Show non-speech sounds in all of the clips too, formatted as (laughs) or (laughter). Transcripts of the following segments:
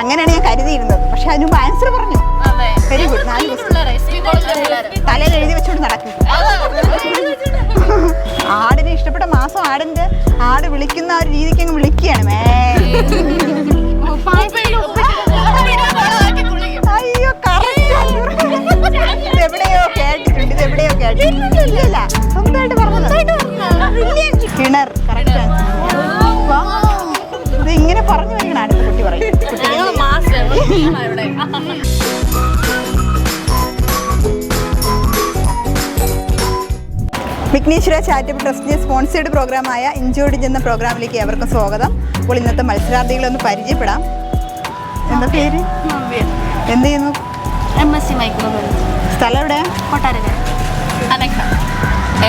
അങ്ങനെയാണ് ഞാൻ കരുതിയിരുന്നത്. പക്ഷെ അതിന് മുമ്പ് ആൻസർ പറഞ്ഞു. വെരി ഗുഡ് നാല്. തലയിൽ എഴുതി വെച്ചോണ്ട് നടക്കും. ആടിനെ ഇഷ്ടപ്പെട്ട മാസം ആടിന്റെ ആട് വിളിക്കുന്ന ആ ഒരു രീതിക്ക് അങ്ങ് വിളിക്കുകയാണ്. മേ. കുട്ടി വിഘ്നേശ്വര ചാരിറ്റബിൾ ട്രസ്റ്റിന്റെ സ്പോൺസേഡ് പ്രോഗ്രാമായ ഇഞ്ചോടിഞ്ച് എന്ന പ്രോഗ്രാമിലേക്ക് ഏവർക്കും സ്വാഗതം. അപ്പോൾ ഇന്നത്തെ മത്സരാർത്ഥികളെ ഒന്ന് പരിചയപ്പെടാം. എന്താ പേര്? എന്ത് ചെയ്യുന്നു? എം എസ് സി മൈക്രോബയോളജി സ്ഥലം എവിടെ?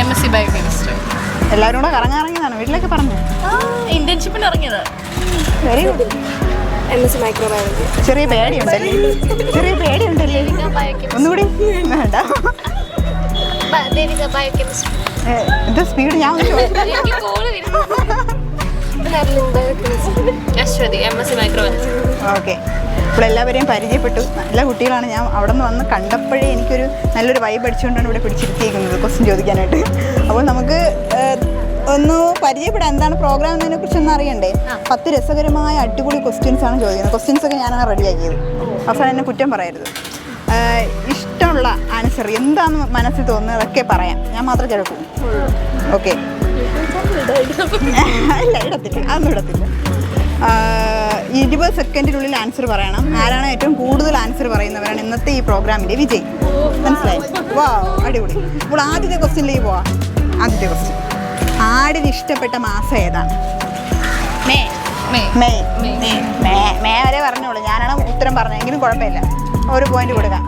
എം എസ് സി ബയോകെമിസ്ട്രി എല്ലാവരും കൂടെ കറങ്ങാറങ്ങിയതാണ് വീട്ടിലൊക്കെ പറഞ്ഞു? ഇന്റേൺഷിപ്പിന് ഇറങ്ങിയത്. Very good M S C microbiology ചെറിയ പേടിയുണ്ടല്ലേ? ചെറിയ പേടിയുണ്ടല്ലേ? ഒന്നുകൂടി വേണ്ട. എന്ത് സ്പീഡ് ഞാൻ ഓക്കെ. ഇപ്പോൾ എല്ലാവരെയും പരിചയപ്പെട്ടു. നല്ല കുട്ടികളാണ്. ഞാൻ അവിടെ നിന്ന് വന്ന് കണ്ടപ്പോഴേ എനിക്കൊരു നല്ലൊരു വൈബ് അടിച്ചുകൊണ്ടാണ് ഇവിടെ പിടിച്ചിരുത്തിയിരിക്കുന്നത് ക്വസ്റ്റ്യൻ ചോദിക്കാനായിട്ട്. അപ്പോൾ നമുക്ക് ഒന്ന് പരിചയപ്പെടാൻ എന്താണ് പ്രോഗ്രാം എന്നതിനെ കുറിച്ച് ഒന്ന് അറിയണ്ടേ പത്ത് രസകരമായ അടിപൊളി ക്വസ്റ്റ്യൻസ് ആണ് ചോദിക്കുന്നത്. ക്വസ്റ്റ്യൻസ് ഒക്കെ ഞാനാണ് റെഡിയാക്കിയത് അവസാനം എന്നെ കുറ്റം പറയരുത്. ഇഷ്ടമുള്ള ആൻസർ എന്താണെന്ന് മനസ്സിൽ തോന്നുന്നത് അതൊക്കെ പറയാം. ഞാൻ മാത്രം കേൾക്കും. ഓക്കെ ഇല്ല ഇടത്തില്ല. അതൊന്നും ഇടത്തില്ല. ഇരുപത് സെക്കൻഡിനുള്ളിൽ ആൻസർ പറയണം. ആരാണ് ഏറ്റവും കൂടുതൽ ആൻസർ പറയുന്നവരാണ് ഇന്നത്തെ ഈ പ്രോഗ്രാമിന്റെ വിജയ്? മനസ്സിലായി? വാ അടിപൊളി. അപ്പോൾ ആദ്യത്തെ ക്വസ്റ്റ്യനിലേക്ക് പോവാം. ആദ്യത്തെ ക്വസ്റ്റ്യൻ ആടിന് ഇഷ്ടപ്പെട്ട മാസം ഏതാണ്? മേ. മേ. മേ. മേ. വരെ പറഞ്ഞോളൂ. ഞാനാണ് ഉത്തരം പറഞ്ഞെങ്കിലും കുഴപ്പമില്ല. ഒരു പോയിന്റ് കൊടുക്കാം.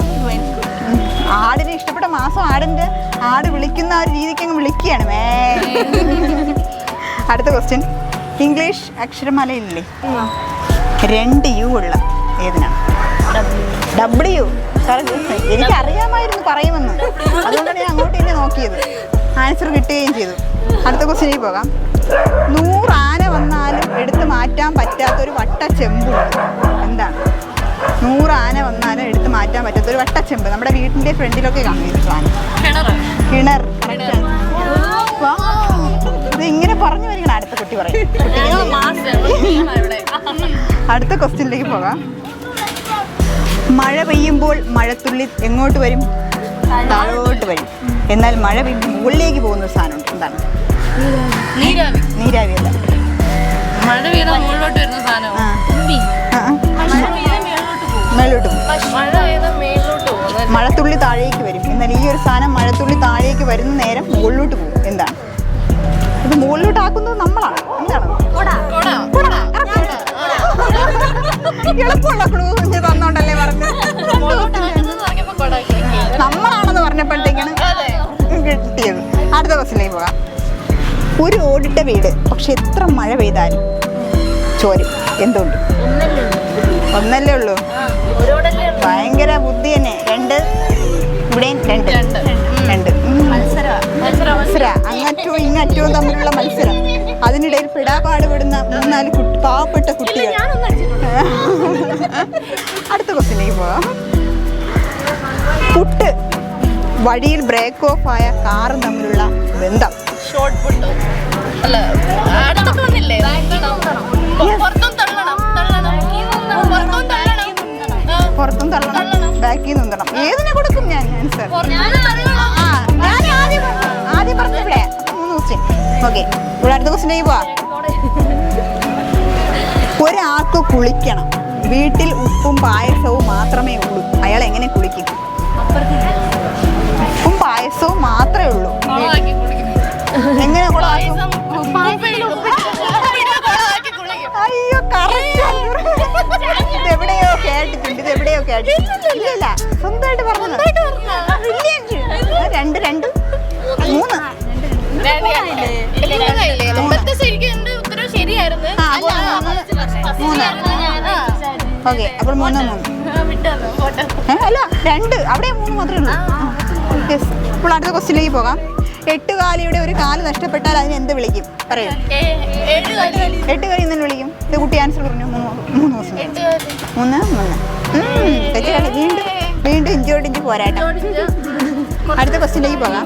ആടിന് ഇഷ്ടപ്പെട്ട മാസം ആടിന്റെ ആട് വിളിക്കുന്ന ആ ഒരു രീതിക്ക് അങ്ങ് വിളിക്കുകയാണ്. മേ. (laughs) അടുത്ത ക്വസ്റ്റ്യൻ ഇംഗ്ലീഷ് അക്ഷരമാലയില്ലേ? രണ്ട് യു ഉള്ള ഏതിനാണ്? ഡബ്ല്യു എനിക്ക് അറിയാമായിരുന്നു പറയുമെന്ന്. അതുകൊണ്ടാണ് ഞാൻ അങ്ങോട്ട് തന്നെ നോക്കിയത്. ആൻസർ കിട്ടുകയും ചെയ്തു. അടുത്ത ക്വസ്റ്റിനേക്ക് പോകാം. നൂറ് ആന വന്നാലും എടുത്തു മാറ്റാൻ പറ്റാത്ത ഒരു വട്ടച്ചെമ്പുണ്ട് എന്താണ്? നൂറ് ആന വന്നാലും എടുത്തു മാറ്റാൻ പറ്റാത്ത ഒരു വട്ട ചെമ്പ്. നമ്മുടെ വീട്ടിന്റെ ഫ്രണ്ടിലൊക്കെ കാണുന്നു കിണർ. ഇങ്ങനെ പറഞ്ഞു വരികയാണ് അടുത്ത കുട്ടി പറയും അടുത്ത ക്വസ്റ്റ്യനിലേക്ക് പോകാം. മഴ പെയ്യുമ്പോൾ മഴത്തുള്ളി എങ്ങോട്ട് വരും? താഴോട്ട് വരും. എന്നാൽ മഴ പെയ്യുമ്പോൾ മുകളിലേക്ക് പോകുന്ന ഒരു സാധനമുണ്ട്. എന്താണ്? നീരാവി. നീരാവി അല്ല. മഴ പെയ്ത മുകളിലോട്ട് വരുന്ന സാധനം മേളിലോട്ട് പോകും. മഴത്തുള്ളി താഴേക്ക് വരും. എന്നാൽ ഈ ഒരു സാധനം മഴത്തുള്ളി താഴേക്ക് വരുന്ന നേരം മുകളിലോട്ട് പോകും. എന്താണ്? ഇത് മുകളിലോട്ട് ആക്കുന്നത് നമ്മളാണ്. എന്താണ്? എളുപ്പമുള്ള ക്ലൂ ബസ്സിലേക്ക് പോകാം. ഒരു ഓടിട്ട വീട് പക്ഷെ എത്ര മഴ പെയ്താലും ചോരും. എന്തുകൊണ്ട് ഒന്നല്ലേ ഉള്ളൂ. ഭയങ്കര ബുദ്ധി തന്നെ. രണ്ട്? ഇവിടെയും രണ്ട്. രണ്ട്. ഇങ്ങറ്റോ മത്സരം. അങ്ങറ്റവും ഇങ്ങറ്റവും തമ്മിലുള്ള മത്സരം. അതിനിടയിൽ പിടാപാട് പെടുന്ന മൂന്നാൽ കുട്ടി പാവപ്പെട്ട കുട്ടികൾ. (laughs) അടുത്ത ക്വസ്റ്റിലേക്ക് പോവാം വഴിയിൽ ബ്രേക്ക് ഓഫ് ആയ കാർ തമ്മിലുള്ള ബന്ധം. ഷോർട്ട് പുട്ട് അല്ല അടുത്തൊക്കെ വന്നില്ലേ? പുറത്തും തള്ളണം ബാക്കിൽ നിന്നണം ഏതിനെ കൊടുക്കും ഞാൻ? ആൻസർ ഞാൻ ആദ്യം ആദ്യം പറഞ്ഞു ഇവിടെ മൂന്ന് ക്വസ്റ്റ്യൻ ഓക്കെ ഇവിടെ അടുത്ത ക്വസ്റ്റ്യനിലേക്ക് പോവാ ഒരാൾക്ക് കുളിക്കണം. വീട്ടിൽ ഉപ്പും പായസവും മാത്രമേ ഉള്ളൂ. അയാൾ എങ്ങനെ കുളിക്കും? ഇല്ല സ്വന്തമായിട്ട് പറഞ്ഞത്. രണ്ട് രണ്ട്. മൂന്ന്. അപ്പോൾ മൂന്ന്. ഓക്കെ അപ്പോൾ മൂന്ന് മൂന്ന്. ഏ, അല്ല രണ്ട്. അവിടെ മൂന്ന് മാത്രമേ ഉള്ളൂ. യെസ് അപ്പോൾ അടുത്ത ക്വസ്റ്റ്യനിലേക്ക് പോകാം. എട്ടുകാലിയുടെ ഒരു കാൽ നഷ്ടപ്പെട്ടാൽ അതിന് എന്ത് വിളിക്കും? പറയൂ. എട്ടുകാലി എന്ന് വിളിക്കും? ഇത് കുട്ടി ആൻസർ പറഞ്ഞു മൂന്ന് മൂന്ന് ദിവസം. കാലി മൂന്ന് മൂന്ന്. ഉം, വീണ്ടും വീണ്ടും ഇഞ്ചോട് ഇഞ്ച് പോരാട്ടം. അടുത്ത ക്വസ്റ്റിലേക്ക് പോകാം.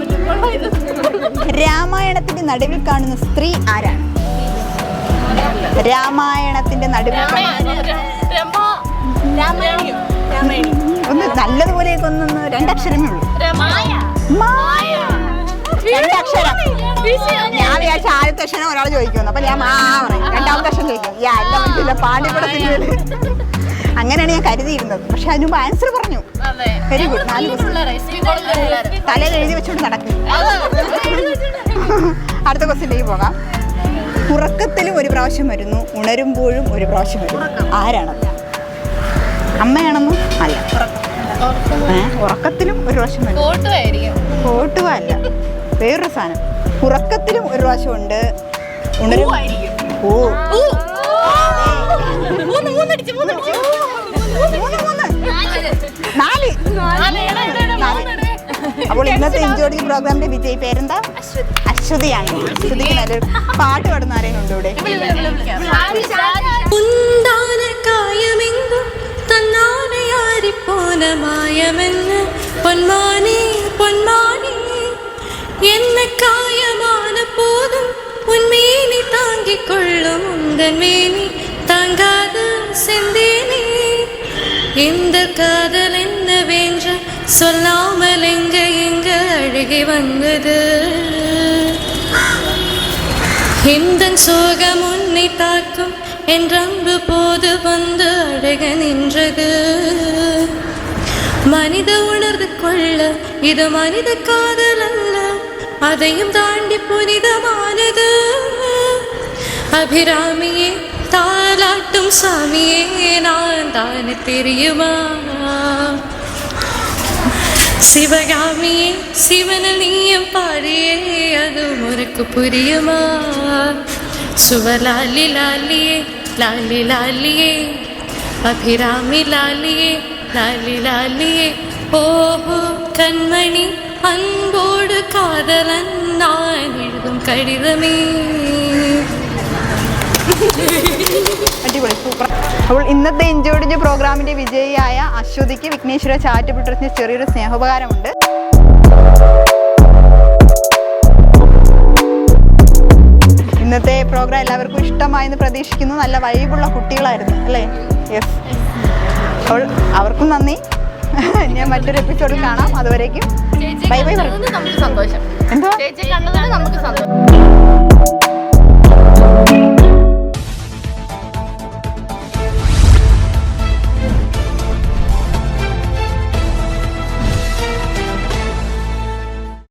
രാമായണത്തിന്റെ നടുവിൽ കാണുന്ന സ്ത്രീ ആരാണ്? രാമായണത്തിന്റെ നടുവിൽ ഒന്ന് നല്ലതുപോലെയൊക്കെ ഒന്നൊന്ന് രണ്ടക്ഷരമേ ഉള്ളൂ. രണ്ടക്ഷരം. ഞാൻ വിചാരിച്ച ആദ്യത്തെ അക്ഷരം ഒരാൾ ചോദിക്കുന്നു അപ്പൊ ഞാൻ മാ പറയും. രണ്ടാമത്തെ അക്ഷരം ചോദിക്കും. ഈ അല്ല മനസ്സില്ല പാണ്ഡ്യപടത്തിൽ അങ്ങനെയാണ് ഞാൻ കരുതിയിരുന്നത്. പക്ഷെ അതിന് മുമ്പ് ആൻസർ പറഞ്ഞു. വെരി ഗുഡ് നാല് പിള്ളേരെ. തലയിൽ എഴുതി വെച്ചുകൊണ്ട് നടക്കും അടുത്ത ക്വസ്റ്റിലേക്ക് പോകാം. ഉറക്കത്തിലും ഒരു പ്രാവശ്യം വരുന്നു. ഉണരുമ്പോഴും ഒരു പ്രാവശ്യം വരുന്നു. ആരാണത് അമ്മയാണെന്നും? അല്ല. ഉറക്കത്തിലും ഒരു പ്രാവശ്യം വരുന്നു. അല്ല വേറൊരു സാധനം. ഉറക്കത്തിലും ഒരു പ്രാവശ്യം ഉണ്ട്. ഉണരും ഓ. നാല് നാല്. അപ്പോൾ ഇന്നത്തെ ഇഞ്ചോടി പ്രോഗ്രാമിന്റെ വിജയ് പേരെന്താ അശ്വതിയാണ് അശ്വതിക്ക് നല്ലൊരു പാട്ട് പാടുന്ന ആരെങ്കിലും ഉണ്ടോ ഇവിടെ ഉന്താന കായമെങ്കും തന്നാനയാരിപ്പോന മായമെന്ന് പൊന്മാനേ പൊന്മാനേ என்ன காயமான போதும் உன் மேனி தாங்கிக் கொள்ளும் உந்தன் மேனி தாங்காத சிந்தினே. இந்த காதல் என்னவென்று சொல்லாமல் எங்க எங்க அழுகி வந்தது? இந்த சோகம் உன்னை தாக்கும் என்றன்பு போது வந்து அழக நின்றது. மனித உணர்ந்து கொள்ள இது மனித காதல் அல்ல அதையும் தாண்டி புனிதமானது. அபிராமியே தாலாட்டும் சாமியே நான் தானே தெரியுமா? சிவகாமியே சிவனில் நீயும் பாடியே அது உனக்கு புரியுமா? சுவலாலி லாலியே லாலி லாலியே அபிராமி லாலியே லாலி லாலியே ஓஹோ கண்மணி அன்போடு காதலன் நான் எழுதும் கடிதமே. അടിപൊളി സൂപ്പർ. അപ്പോൾ ഇന്നത്തെ ഇഞ്ചോടിഞ്ച് പ്രോഗ്രാമിന്റെ വിജയിയായ അശ്വതിക്ക് വിഘ്നേശ്വര ചാറ്റ് ട്രസ്റ്റിന് ചെറിയൊരു സ്നേഹോപകാരമുണ്ട്. ഇന്നത്തെ പ്രോഗ്രാം എല്ലാവർക്കും ഇഷ്ടമായെന്ന് പ്രതീക്ഷിക്കുന്നു. നല്ല വൈബുള്ള കുട്ടികളായിരുന്നു അല്ലേ? യെസ് അപ്പോൾ അവർക്കും നന്ദി. ഞാൻ മറ്റൊരു എപ്പിസോഡിൽ കാണാം. അതുവരേക്കും. ബൈ ബൈ സന്തോഷം. എന്തോ? ചേച്ചി കണ്ടതാണ് നമുക്ക് സന്തോഷം.